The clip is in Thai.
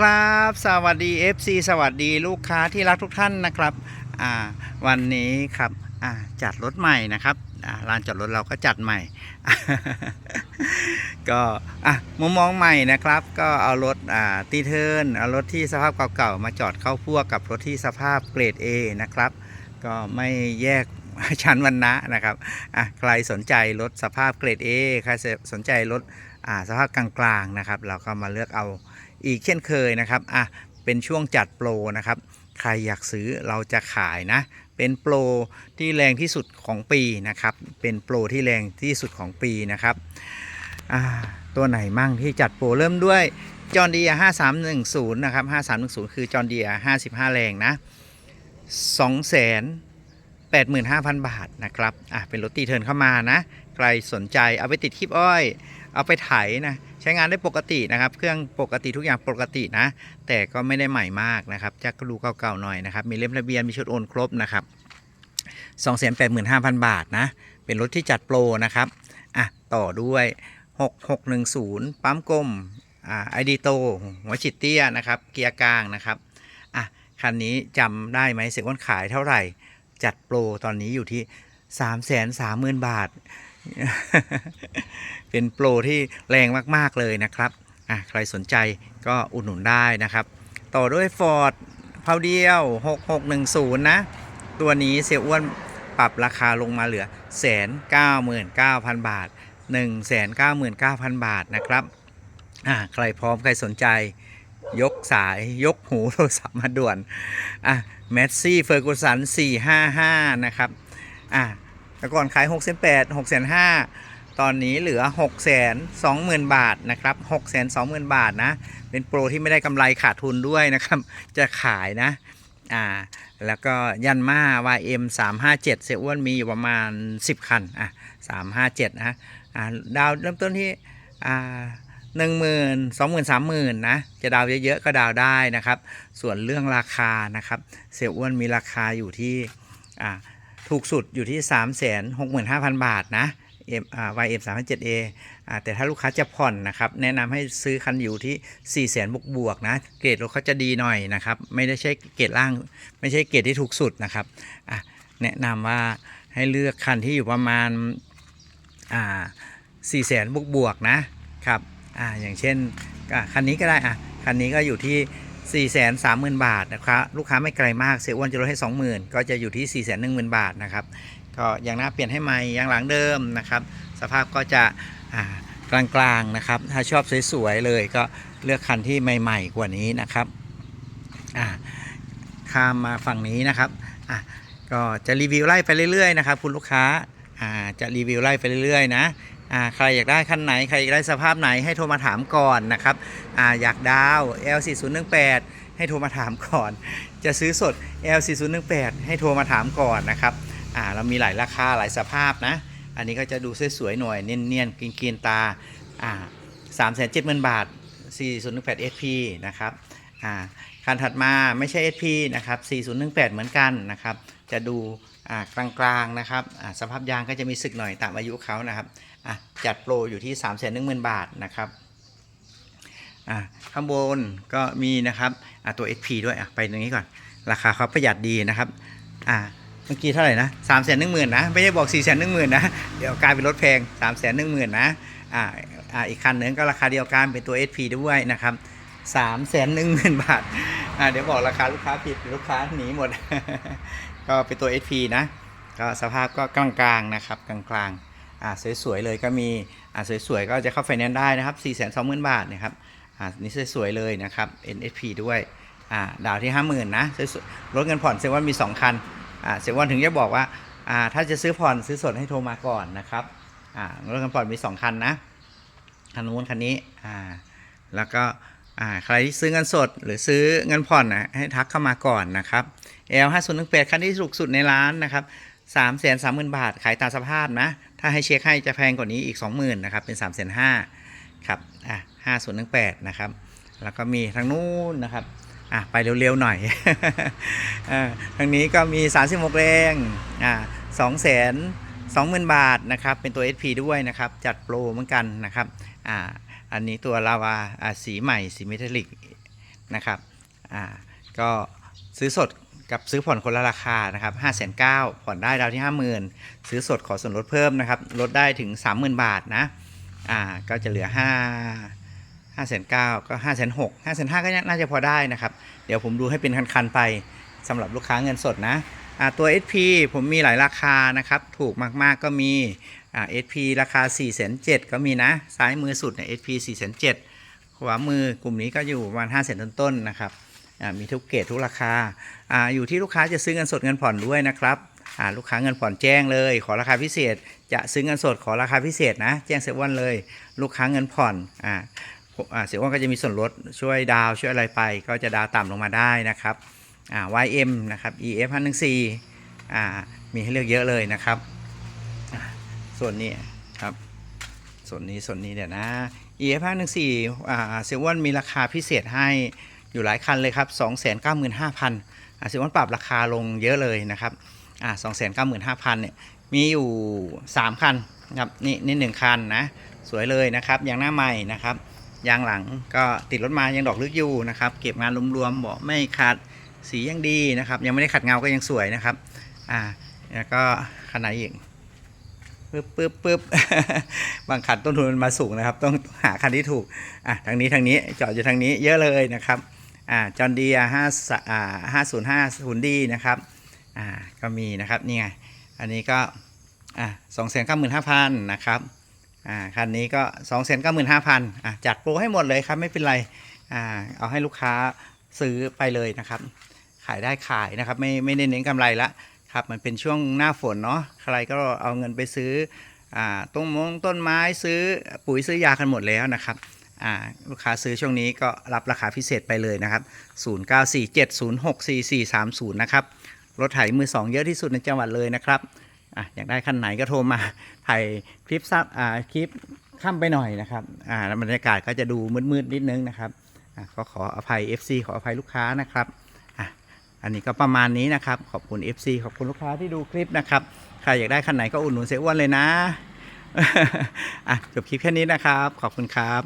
ครับสวัสดี FC สวัสดีลูกค้าที่รักทุกท่านนะครับอ่าวันนี้ครับอ่าจัดรถใหม่นะครับอ่าลานจอดรถเราก็จัดใหม่ ก็อะมุมมองใหม่นะครับ ก็เอารถอ่าตีเทิร์นเอารถที่สภาพเก่าๆมาจอดเข้าพวกกับรถที่สภาพเกรด A นะครับ ก็ไม่แยกชั้นวันนะนะครับอะใครสนใจรถสภาพเกรด A ใครสนใจรถ สภาพกลางๆนะครับ เราก็มาเลือกเอาอีกเช่นเคยนะครับอะเป็นช่วงจัดโปรนะครับ ใครอยากซื้อเราจะขายนะ เป็นโปรที่แรงที่สุดของปีนะครับ เป็นโปรที่แรงที่สุดของปีนะครับอ่าตัวไหนมั่งที่จัดโปรเริ่มด้วยจอ n ดีย5310 นะครับ 5310 คือจอ n ดีย55 แรงนะ 285,000 บาทนะครับ อะ เป็นรถตีเทิร์นเข้ามานะ ใครสนใจเอาไปติดคลิปอ้อย เอาไปไถนะใช้งานได้ปกตินะครับ เครื่องปกติทุกอย่างปกตินะ แต่ก็ไม่ได้ใหม่มากนะครับจะก็ดูเก่าๆหน่อยนะครับมีเล่มทะเบียนมีชุดโอนครบนะครับ285,000 บาทนะ เป็นรถที่จัดโปรนะครับอะต่อด้วย 6610 ปั๊มกลมอ่าไอดีโตหัวฉิดเตี้ยนะครับ เกียร์กลางนะครับอะคันนี้จำได้ไหมเสียงวันขายเท่าไหร่ จัดโปรตอนนี้อยู่ที่ 330,000 บาท เป็นโปรที่แรงมากๆเลยนะครับอะใครสนใจก็อุดหนุนได้นะครับ ต่อด้วย Ford เผาเดียว 6610 นะ ตัวนี้เสียอ้วนปรับราคาลงมาเหลือ 199,000 บาท 199,000 บาทนะครับอะใครพร้อมใครสนใจยกสายยกหูโทรศัพท์มาด่วนอะแมสซี่เฟอร์กูสัน455 นะครับอะ แต่ก่อนขาย6 8 0 0 6 5ตอนนี้เหลือ6 2 0 0 0 0บาทนะครับ6 2 0 0 0 0บาทนะ เป็นโปรที่ไม่ได้กำไรขาดทุนด้วยนะครับ จะขายนะ อ่า แล้วก็ยันมา YM 357 เสียอ้วนมีอยู่ประมาณ 10 คัน อะ 357 นะอ่าดาวเริ่มต้นที่ อ่าหนึ่งหมื่นสองหมื่นสามหมื่นนะ จะดาวเยอะๆ ก็ดาวได้นะครับ ส่วนเรื่องราคานะครับ เสียอ้วนมีราคาอยู่ที่ อ่า ถูกสุดอยู่ที่ 3 6 5 0 0 0 บาทนะ M อ่า YM 3 7 A แต่ถ้าลูกค้าจะผ่อนนะครับ แนะนำให้ซื้อคันอยู่ที่ 4 0 0 0 0บวกบวกนะ เกรดรถเขาจะดีหน่อยนะครับ ไม่ได้ใช่เกรดล่าง ไม่ใช่เกรดที่ถูกสุดนะครับแนะนำว่าให้เลือกคันที่อยู่ประมาณอ่า4 0 0 0บวกบวกนะครับออย่างเช่นคันนี้ก็ได้อะคันนี้ก็อยู่ที่ 4 3 0 0 0 0 บาทนะครับลูกค้าไม่ไกลมากเสียอ้วนจะลดให้ 20,000 ก็จะอยู่ที่ 4 1 0 0 0 0 บาทนะครับก็อย่างหน้าเปลี่ยนให้ใหม่อย่างหลังเดิมนะครับ สภาพก็จะกลางๆนะครับ ถ้าชอบสวยๆเลยก็เลือกคันที่ใหม่ ๆ กว่านี้นะครับข้ามมาฝั่งนี้นะครับก็จะรีวิวไล่ไปเรื่อยๆนะครับคุณลูกค้าจะรีวิวไล่ไปเรื่อยๆนะ อ่าใครอยากได้คันไหน ใครอยากได้สภาพไหนให้โทรมาถามก่อนนะครับอ่าอยากดาว L4018 ให้โทรมาถามก่อน จะซื้อสด L4018 ให้โทรมาถามก่อนนะครับอ่าเรามีหลายราคาหลายสภาพนะ อันนี้ก็จะดูสวยๆหน่อยเนียนๆกินๆตาอ่าสามแสนเจ็ดหมื่นบาท4018 SP นะครับ อ่าคันถัดมาไม่ใช่ SP นะครับ 4018 เหมือนกันนะครับ จะดูกลางๆนะครับสภาพยางก็จะมีสึกหน่อยตามอายุเขานะครับจัดโปรอยู่ที่ 3 1 0 0 0 0 บาทนะครับข้างบนก็มีนะครับตัว SP ด้วยไปตรงนี้ก่อน ราคาเขาประหยัดดีนะครับเมื่อกี้เท่าไหร่นะสามแสนหนึ่งหมื่นนะ ไม่ได้บอกสี่แสนหนึ่งหมื่นนะ เดี๋ยวกลายเป็นรถแพงสามแสนหนึ่งหมื่นนะ อ่าอีกคันหนึ่งก็ราคาเดียวกันเป็นตัว SP ด้วยนะครับ สามแสนหนึ่งหมื่นบาทอ่าเดี๋ยวบอกราคาลูกค้าผิดลูกค้าหนีหมด ก็เป็นตัว SP นะ ก็สภาพก็กลางๆนะครับกลางๆอ่าสวยๆเลยก็มีอ่าสวยๆก็จะเข้าไฟแนนซ์ได้นะครับ4 2 0 0 0 0บาทนะครับอ่านี่สวยๆเลยนะครับ NSP ด้วยอ่าดาวที่ 50,000นะสวยๆรถเงินผ่อนเซเว่นมี 2 คันอ่าเซเว่นถึงจะบอกว่าอ่าถ้าจะซื้อผ่อนซื้อสดให้โทรมาก่อนนะครับอ่ารถเงินผ่อนมี 2 คันนะคันนู้นคันนี้อ่าแล้วก็ ใครที่ซื้อเงินสดหรือซื้อเงินผ่อนนะให้ทักเข้ามาก่อนนะครับ L 5 0 1 8คันที่ถูกสุดในร้านนะครับ3 3 0 0 0 0บาท ขายตามสภาพนะ ถ้าให้เช็คให้จะแพงกว่านี้อีก20,000นะครับ เป็น3 5 0 0 0ครับอะ5018นะครับ แล้วก็มีทางนู้นนะครับอะไปเร็วๆหน่อยอทางนี้ก็มี36แรงอ่า2 0 0 0 0 20,000บาทนะครับ เป็นตัว SP ด้วยนะครับ จัดโปรเหมือนกันนะครับอ่า อันนี้ตัวลาวาสีใหม่สีเมทัลลิกนะครับอ่าก็ซื้อสดกับซื้อผ่อนคนละราคานะครับ5 9 0 0 0ผ่อนได้ดาวที่50,000ซื้อสดขอส่วนลดเพิ่มนะครับลดได้ถึง30,000บาทนะอ่าก็จะเหลือ5 5 9 0 0 0ก็5 6 0 0 0 5 5 0 0ก็น่าจะพอได้นะครับ เดี๋ยวผมดูให้เป็นคันๆไปสำหรับลูกค้าเงินสดนะ ตัว SP ผมมีหลายราคานะครับ ถูกมากๆก็มีอ่า SP ราคา 4 7 0 0ก็มีนะ ซ้ายมือสุดเนี่ย SP 4 7 0 0ขวามือกลุ่มนี้ก็อยู่ประมาณ5 0 0 0 0ต้นๆนะครับมีทุกเกรดทุกราคาอาอยู่ที่ลูกค้าจะซื้อเงินสดเงินผ่อนด้วยนะครับลูกค้าเงินผ่อนแจ้งเลย ขอราคาพิเศษ จะซื้อเงินสดขอราคาพิเศษนะ แจ้งเซเว่นเลย ลูกค้าเงินผ่อนอ่าผมอ่าเสียวนก็จะมีส่วนลดช่วยดาวช่วยอะไรไป ก็จะดาวต่ำลงมาได้นะครับ อ่า YM นะครับ EF 1 1 4อ่า มีให้เลือกเยอะเลยนะครับ ส่วนนี้ครับ ส่วนนี้ ส่วนนี้เดี๋ยวนะ EF 1 1 4อ่าเสียอ้วนมีราคาพิเศษให้อยู่หลายคันเลยครับ 295,000อ่าเสียอ้วนปรับราคาลงเยอะเลยนะครับอ่า295,000เนี่ย มีอยู่ 3 คันครับ นี่นี่หนึ่งคันนะ สวยเลยนะครับ ยางหน้าใหม่นะครับ ยางหลังก็ติดรถมา ยังดอกลึกอยู่นะครับ เก็บงานรวมๆเบาะไม่ขาด สียังดีนะครับ ยังไม่ได้ขัดเงาก็ยังสวยนะครับ อ่าแล้วก็ขนาดอีกปึ๊บปึ๊บปึ๊บบางคันต้นทุนมันมาสูงนะครับ ต้องหาคันที่ถูกอะทางนี้ทางนี้จอดอยู่ทางนี้เยอะเลยนะครับอ่าจอนดีห้าอ่าห้าศูนย์ห้าศูนย์ดีนะครับอ่าก็มีนะครับนี่ไงอันนี้ก็อ่าสองแสนเก้าหมื่นห้าพันนะครับอ่าคันนี้ก็2 9 5 0 0 0อะจัดโปรให้หมดเลยครับไม่เป็นไรอ่าเอาให้ลูกค้าซื้อไปเลยนะครับ ขายได้ขายนะครับ ไม่ไม่ได้เน้นกำไรละครับมันเป็นช่วงหน้าฝนเนาะใครก็เอาเงินไปซื้ออ่าต้นมงต้นไม้ซื้อปุ๋ยซื้อยากันหมดแล้วนะครับลูกค้าซื้อช่วงนี้ก็รับราคาพิเศษไปเลยนะครับ 0947064430 นะครับ รถไถมือสองเยอะที่สุดในจังหวัดเลยนะครับออยากได้คันไหนก็โทรมา ถ่ายคลิปซับคลิปข้ามไปหน่อยนะครับบรรยากาศก็จะดูมืดๆนิดนึงนะครับอะก็ขออภัย FC ขออภัยลูกค้านะครับ อันนี้ก็ประมาณนี้นะครับ ขอบคุณ FC ขอบคุณลูกค้าที่ดูคลิปนะครับ ใครอยากได้คันไหนก็อุดหนุนเสียอ้วนเลยนะอะจบคลิปแค่นี้นะครับ ขอบคุณครับ